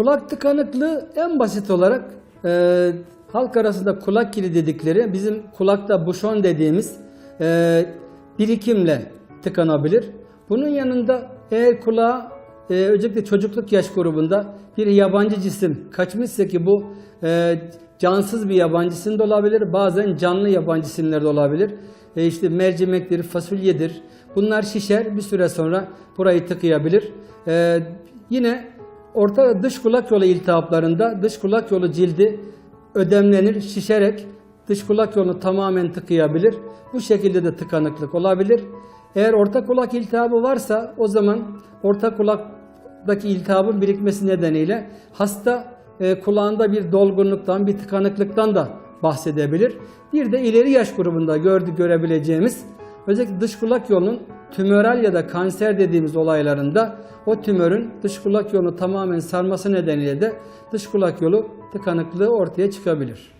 kulak tıkanıklığı en basit olarak e, halk arasında kulak kili dedikleri bizim kulakta buşon dediğimiz e, birikimle tıkanabilir. Bunun yanında eğer kulağa e, özellikle çocukluk yaş grubunda bir yabancı cisim kaçmışsa ki bu e, cansız bir yabancı cisim de olabilir. Bazen canlı yabancı cisimler de olabilir. E, işte mercimektir, fasulyedir. Bunlar şişer bir süre sonra burayı tıkayabilir. E, yine orta dış kulak yolu iltihaplarında dış kulak yolu cildi ödemlenir, şişerek dış kulak yolunu tamamen tıkayabilir. Bu şekilde de tıkanıklık olabilir. Eğer orta kulak iltihabı varsa o zaman orta kulaktaki iltihabın birikmesi nedeniyle hasta e, kulağında bir dolgunluktan, bir tıkanıklıktan da bahsedebilir. Bir de ileri yaş grubunda gördük görebileceğimiz özellikle dış kulak yolunun tümöral ya da kanser dediğimiz olaylarında o tümörün dış kulak yolunu tamamen sarması nedeniyle de dış kulak yolu tıkanıklığı ortaya çıkabilir.